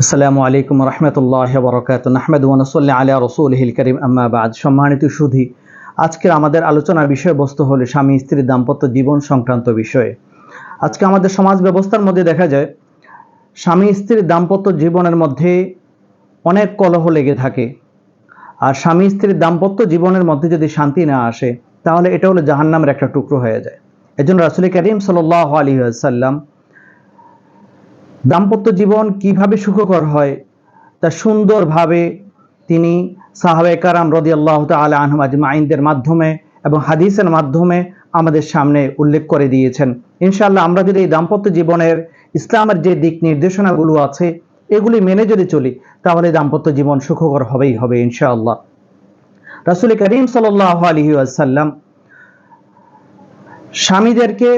আসসালামু আলাইকুম রহমতুল্লাহ বরকাত নাহমেদ ওয়ানসল্লা আলিয়া রসুল হিল করিম আম্মাবাদ সম্মানিত সুধী, আজকের আমাদের আলোচনার বিষয়বস্তু হলো স্বামী স্ত্রীর দাম্পত্য জীবন সংক্রান্ত বিষয়ে। আজকে আমাদের সমাজ ব্যবস্থার মধ্যে দেখা যায়, স্বামী স্ত্রীর দাম্পত্য জীবনের মধ্যে অনেক কলহ লেগে থাকে। আর স্বামী স্ত্রীর দাম্পত্য জীবনের মধ্যে যদি শান্তি না আসে, তাহলে এটা হলো জাহান্নামের একটা টুকরো হয়ে যায়। এজন্য রাসুল করিম সাল্লাহ আলী সাল্লাম দাম্পত্য জীবন কীভাবে সুখকর হয়, তা সুন্দরভাবে তিনি সাহাবে কারাম রদি আল্লাহ তালা আহম আজমাইনদের মাধ্যমে এবং হাদিসের মাধ্যমে আমাদের সামনে উল্লেখ করে দিয়েছেন। ইনশাআল্লাহ আমরা যদি এই দাম্পত্য জীবনের ইসলামের যে দিক নির্দেশনাগুলো আছে, এগুলি মেনে যদি চলি, তাহলে দাম্পত্য জীবন সুখকর হবেই হবে ইনশাআল্লাহ। রাসুল করিম সাল্লাহ আলহি আসাল্লাম স্বামীদেরকে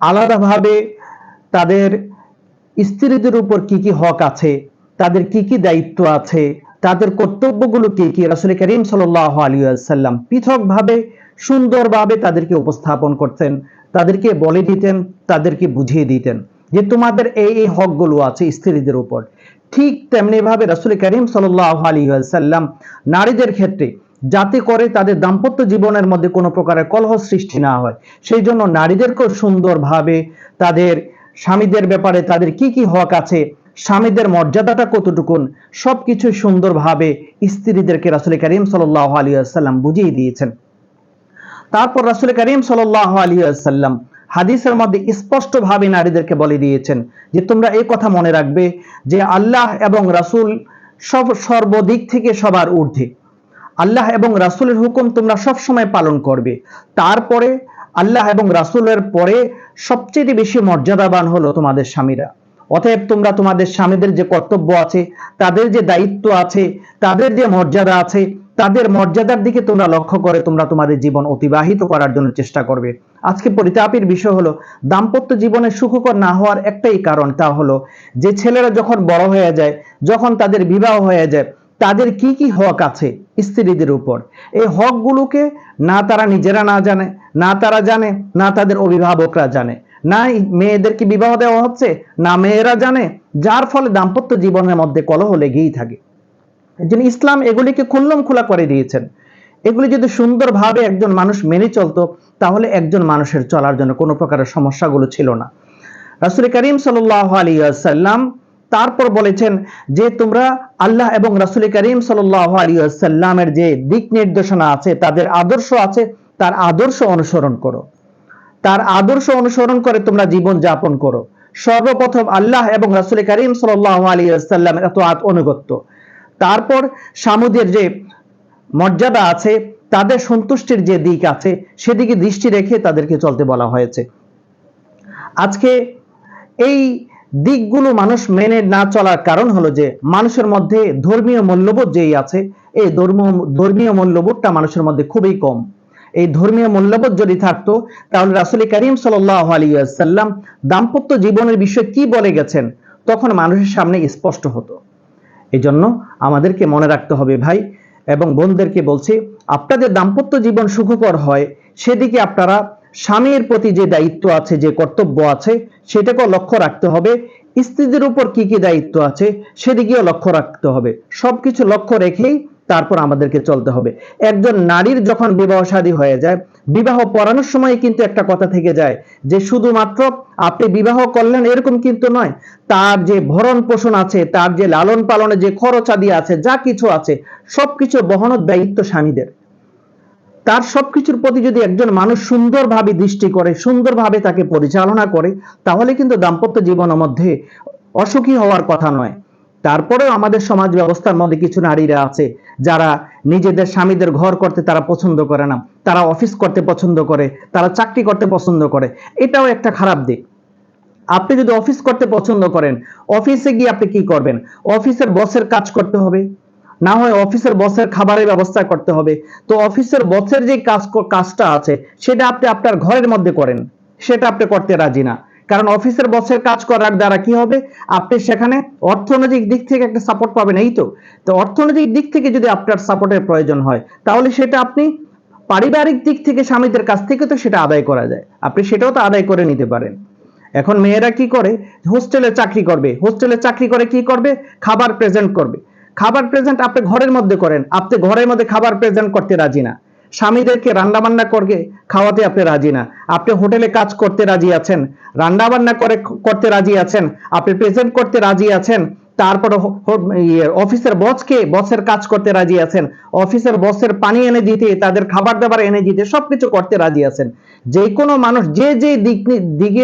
আলাদাভাবে তাদের স্ত্রীদের উপর কি কি হক আছে, তাদের কি কি দায়িত্ব আছে, তাদের কর্তব্যগুলো কি কি, রাসুল করিম সাল্লাহ আলিয়াল্লাম পৃথকভাবে, সুন্দরভাবে তাদেরকে উপস্থাপন করতেন, তাদেরকে বলে দিতেন, তাদেরকে বুঝিয়ে দিতেন যে তোমাদের এই এই হকগুলো আছে স্ত্রীদের উপর। ঠিক তেমনি ভাবে রাসুল করিম সাল্লাহ আলিয়াল্লাম নারীদের ক্ষেত্রে যাতে করে তাদের দাম্পত্য জীবনের মধ্যে কোনো প্রকারের কলহ সৃষ্টি না হয়, সেই জন্য নারীদেরকেও সুন্দরভাবে তাদের স্বামীদের ব্যাপারে তাদের কি কি হক আছে, স্বামীদের মর্যাদাটা কতটুকুন, সবকিছু সুন্দরভাবে স্ত্রীদেরকে রাসুল করিম সাল্লাহ আলিয়াল্লাম বুঝিয়ে দিয়েছেন। তারপর রাসুল করিম সাল্লাহ আলিয়াল্লাম হাদিসের মধ্যে স্পষ্টভাবে নারীদেরকে বলে দিয়েছেন যে, তোমরা এই কথা মনে রাখবে যে, আল্লাহ এবং রাসুল সব সর্বদিক থেকে সবার ঊর্ধ্বে। আল্লাহ এবং রাসুলের হুকুম তোমরা সব সময় পালন করবে। তারপরে আল্লাহ এবং রাসুলের পরে সবচেয়ে বেশি মর্যাদাবান হলো তোমাদের স্বামীরা। অতএব তোমরা তোমাদের স্বামীদের যে কর্তব্য আছে, তাদের যে দায়িত্ব আছে, তাদের যে মর্যাদা আছে, তাদের মর্যাদার দিকে তোমরা লক্ষ্য করে তোমরা তোমাদের জীবন অতিবাহিত করার জন্য চেষ্টা করবে। আজকে পরিতাপের বিষয় হলো, দাম্পত্য জীবনে সুখকর না হওয়ার একটাই কারণ তা হলো, যে ছেলেরা যখন বড় হয়ে যায়, যখন তাদের বিবাহ হয়ে যায় তাদের কি কি হক আছে স্ত্রীদের উপর? এই হকগুলোকে না তারা নিজেরা না জানে, না তারা জানে, না তাদের অভিভাবকরা জানে। না মেয়েদেরকে বিবাহ দেওয়া হচ্ছে, না মেয়েরা জানে, যার ফলে দাম্পত্য জীবনের মধ্যে কলহ লেগেই থাকে। যিনি ইসলাম এগুলিকে খুল্লম খোলা করে দিয়েছেন। এগুলি যদি সুন্দরভাবে একজন মানুষ মেনে চলতো, তাহলে একজন মানুষের চলার জন্য কোনো প্রকারের সমস্যাগুলো ছিল না। রাসুল করিম সাল্লাহ আলী সাল্লাম তারপর বলেছেন যে তোমরা আল্লাহ এবং রাসুল করিম সাল্লামের যে দিক নির্দেশনা আছে, তাদের আদর্শ আছে, তার আদর্শ অনুসরণ করো। তার আদর্শ অনুসরণ করে তোমরা জীবন যাপন করো। সর্বপ্রথম আল্লাহ এবং রাসুল করিম সাল্লাম এত অনুগত্য। তারপর সামুদের যে মর্যাদা আছে, তাদের সন্তুষ্টির যে দিক আছে, সেদিকে দৃষ্টি রেখে তাদেরকে চলতে বলা হয়েছে। আজকে এই দিকগুলো মানুষ মেনে না চলার কারণ হলো যে, মানুষের মধ্যে ধর্মীয় মূল্যবোধ যেই আছে, এই ধর্মীয় মূল্যবোধটা মানুষের মধ্যে খুবই কম। এই ধর্মীয় মূল্যবোধ যদি থাকতো, তাহলে রাসুল করিম সাল্লাহ আলিয়াল্লাম দাম্পত্য জীবনের বিষয়ে কি বলে গেছেন? তখন মানুষের সামনে স্পষ্ট হতো। এই জন্য আমাদেরকে মনে রাখতে হবে ভাই, এবং বোনদেরকে বলছি, আপনাদের দাম্পত্য জীবন সুখকর হয়, সেদিকে আপনারা স্বামীর প্রতি যে দায়িত্ব আছে, যে কর্তব্য আছে, সেটাকেও লক্ষ্য রাখতে হবে। স্ত্রীদের উপর কি কি দায়িত্ব আছে, সেদিকেও লক্ষ্য রাখতে হবে। সবকিছু লক্ষ্য রেখেই তারপর আমাদেরকে চলতে হবে। একজন নারীর যখন বিবাহ শাদী হয়ে যায়, বিবাহ পড়ানোর সময় কিন্তু একটা কথা থেকে যায় যে, শুধুমাত্র আপনি বিবাহ করলেন এরকম কিন্তু নয়। তার যে ভরণ পোষণ আছে, তার যে লালন পালনে যে খরচ আদি আছে, যা কিছু আছে, সবকিছু বহনের দায়িত্ব স্বামীদের। তার সবকিছুর প্রতি যদি একজন মানুষ সুন্দরভাবে দৃষ্টি করে, সুন্দরভাবে তাকে পরিচালনা করে, তাহলে কিন্তু দাম্পত্য জীবনের মধ্যে অসুখী হওয়ার কথা নয়। তারপরেও আমাদের সমাজ ব্যবস্থার মধ্যে কিছু নারীরা আছে, যারা নিজেদের স্বামীদের ঘর করতে তারা পছন্দ করে না, তারা অফিস করতে পছন্দ করে, তারা চাকরি করতে পছন্দ করে। এটাও একটা খারাপ দিক। আপনি যদি অফিস করতে পছন্দ করেন, অফিসে গিয়ে আপনি কি করবেন? অফিসের বসের কাজ করতে হবে। না হয় অফিসের বসের খাবারের ব্যবস্থা করতে হবে। তো অফিসের বসের যে কাজ, কাজটা আছে, সেটা আপনি আপনার ঘরের মধ্যে করেন। সেটা আপনি করতে রাজি না। কারণ অফিসের বসের কাজ করার দ্বারা কি হবে? আপনি সেখানে অর্থনৈতিক দিক থেকে একটা সাপোর্ট পাবেন, এই তো। তো অর্থনৈতিক দিক থেকে যদি আপনার সাপোর্টের প্রয়োজন হয়, তাহলে সেটা আপনি পারিবারিক দিক থেকে স্বামীদের কাছ থেকে তো সেটা আদায় করা যায়। আপনি সেটাও তো আদায় করে নিতে পারেন। এখন মেয়েরা কি করে? হোস্টেলে চাকরি করবে। হোস্টেলে চাকরি করে কি করবে? খাবার প্রেজেন্ট করবে। খাবার প্রেজেন্ট আপনি ঘরের মধ্যে করেন। আপনি ঘরের মধ্যে খাবার প্রেজেন্ট করতে রাজি না। স্বামীদেরকে রান্না বান্না করে খাওয়াতে আপনি রাজি না। আপনি হোটেলে কাজ করতে রাজি আছেন, রান্নাবান্না করে, করতে রাজি আছেন, আপনি প্রেজেন্ট করতে রাজি আছেন তারপরে অফিসের বসকে বসের কাজ করতে রাজি আছেন অফিসের বসের পানি এনে দিতে, তাদের খাবার দাবার এনে দিতে, সবকিছু করতে রাজি আছেন। যে কোনো মানুষ, যে যে দিক দিকে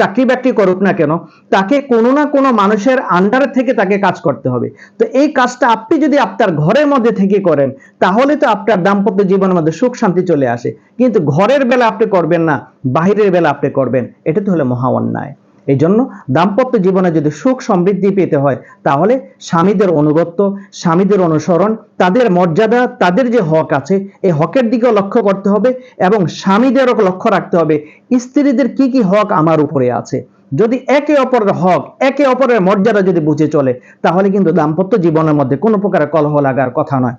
চাকরি বাকরি করুক না কেন, তাকে কোনো না কোনো মানুষের আন্ডার থেকে তাকে কাজ করতে হবে। তো এই কাজটা আপনি যদি আপনার ঘরের মধ্যে থেকে করেন, তাহলে তো আপনার দাম্পত্য জীবনের মধ্যে সুখ শান্তি চলে আসে। কিন্তু ঘরের বেলা আপনি করবেন না, বাহিরের বেলা আপনি করবেন, এটা তো হলো মহা অন্যায়। এই জন্য দাম্পত্য জীবনে যদি সুখ সমৃদ্ধি পেতে হয়, তাহলে স্বামীদের অনুগত্য, স্বামীদের অনুসরণ, তাদের মর্যাদা, তাদের যে হক আছে, এই হকের দিকেও লক্ষ্য করতে হবে এবং স্বামীদেরও লক্ষ্য রাখতে হবে, স্ত্রীদের কি কি হক আমার উপরে আছে। যদি একে অপরের হক, একে অপরের মর্যাদা যদি বুঝে চলে, তাহলে কিন্তু দাম্পত্য জীবনের মধ্যে কোনো প্রকার কলহ লাগার কথা নয়।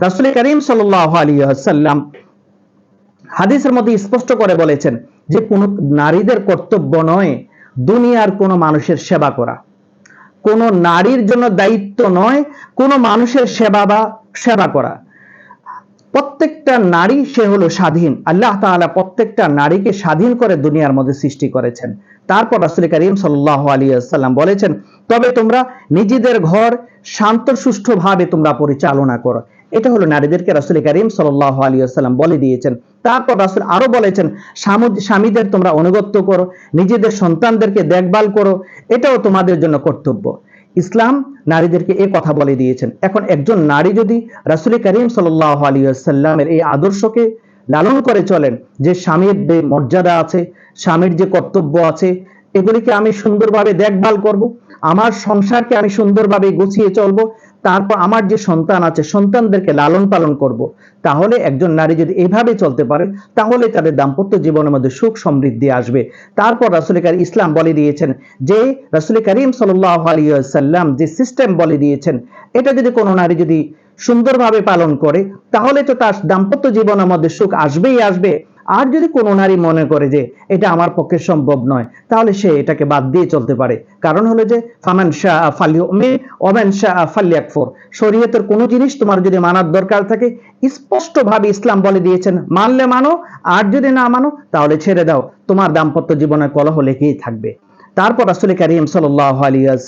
রাসুল করিম সাল্লাহ আলী সাল্লাম হাদিসের মধ্যে স্পষ্ট করে বলেছেন যে কোন নারীদের কর্তব্য নয় দুনিয়ার কোন মানুষের সেবা করা। কোন নারীর জন্য দায়িত্ব নয়, কোন মানুষের সেবা বা সেবা করা। প্রত্যেকটা নারী সে হলো স্বাধীন। আল্লাহ তাআলা প্রত্যেকটা নারীকে স্বাধীন করে দুনিয়ার মধ্যে সৃষ্টি করেছেন। তারপর রাসূল করিম সাল্লাল্লাহু আলাইহি ওয়াসাল্লাম বলেছেন, তবে তোমরা নিজেদের ঘর শান্ত সুষ্ঠুভাবে তোমরা পরিচালনা করো। এটা হলো নারীদেরকে রাসূল করিম সাল্লাল্লাহু আলাইহি ওয়াসাল্লাম বলে দিয়েছেন। তারপর রাসূল আরও বলেছেন স্বামীদের তোমরা অনুগত্য করো, নিজেদের সন্তানদেরকে দেখভাল করো, এটাও তোমাদের জন্য কর্তব্য। ইসলাম নারীদেরকে এই কথা বলে দিয়েছেন। এখন একজন নারী যদি রাসুল করিম সাল্লাহ আলী সাল্লামের এই আদর্শকে লালন করে চলেন, যে স্বামীর যে মর্যাদা আছে, স্বামীর যে কর্তব্য আছে, এগুলিকে আমি সুন্দরভাবে দেখভাল করব, আমার সংসারকে আমি সুন্দরভাবে গুছিয়ে চলবো তারপর আমার যে সন্তান আছে, সন্তানদেরকে লালন পালন করব। তাহলে একজন নারী যদি এভাবে চলতে পারে, তাহলে তাদের দাম্পত্য জীবনের মধ্যে সুখ সমৃদ্ধি আসবে তারপর রাসুল কারি ইসলাম বলে দিয়েছেন যে, রাসুল করিম সাল্লাম যে সিস্টেম বলে দিয়েছেন, এটা যদি কোনো নারী যদি সুন্দরভাবে পালন করে, তাহলে তো তার দাম্পত্য জীবনের মধ্যে সুখ আসবেই আসবে আর যদি কোনো নারী মনে করে যে এটা আমার পক্ষে সম্ভব নয়, তাহলে সে এটাকে বাদ দিয়ে চলতে পারে। কারণ হলো যে, ফামান শাহ ফালি মে ওমেন শাহ ফালিয়াকফর শরীয়তের কোনো জিনিস তোমার যদি মানার দরকার থাকে, স্পষ্টভাবে ইসলাম বলে দিয়েছেন, মানলে মানো, আর যদি না মানো, তাহলে ছেড়ে দাও। তোমার দাম্পত্য জীবনে কলহ লেগেই থাকবে। তারপর রাসুল করিম সাল্লাহ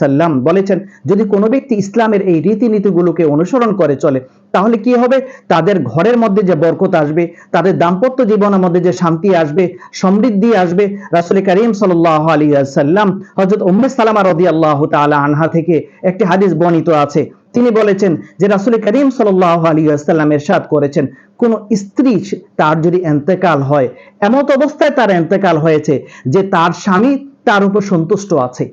সাল্লাম বলেছেন, যদি কোনো ব্যক্তি ইসলামের এই রীতিনীতিগুলোকে অনুসরণ করে চলে, তাহলে কি হবে? তাদের ঘরের মধ্যে যে বরকত আসবে, তাদের দাম্পত্য জীবনের মধ্যে যে শান্তি আসবে, সমৃদ্ধি আসবে, রাসুল করিম সাল্লাহ আলী সাল্লাম হজরত উম্মে সালামা রদি আল্লাহ তালা আনহা থেকে একটি হাদিস বর্ণিত আছে। তিনি বলেছেন যে রাসুল করিম সাল্লাহ আলী আসাল্লাম এরশাদ করেছেন, কোন স্ত্রী তার যদি এন্তেকাল হয়, এমত অবস্থায় তার এন্তেকাল হয়েছে যে তার স্বামী তার উপর সন্তুষ্ট আছে।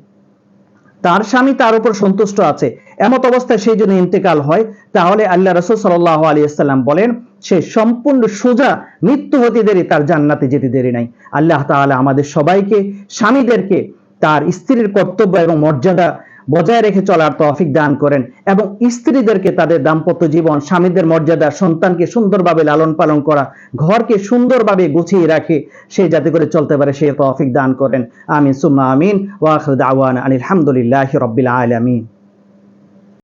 তার স্বামী তার উপর সন্তুষ্ট আছে। এমত অবস্থায় সেই জন্য ইন্তেকাল হয়। তাহলে আল্লাহ রসুল সাল্লাহ আলী সাল্লাম বলেন, সে সম্পূর্ণ সোজা মৃত্যু হতে দেরি, তার জান্নাতে যেতে দেরি নাই। আল্লাহ তাহলে আমাদের সবাইকে, স্বামীদেরকে, তার স্ত্রীর কর্তব্য এবং মর্যাদা বজায় রেখে চলার তৌফিক দান করেন এবং স্ত্রীদেরকে তাদের দাম্পত্য জীবন, স্বামীদের মর্যাদা, সন্তানকে সুন্দরভাবে লালন পালন করা, ঘরকে সুন্দরভাবে গুছিয়ে রাখে, সে যাতে করে চলতে পারে সে তৌফিক দান করেন। আমিন, সুম্মা আমিন ওয়াখির দাওয়ানা আলহামদুলিল্লাহ হামদুলিল্লাহি রাব্বিল আলামিন।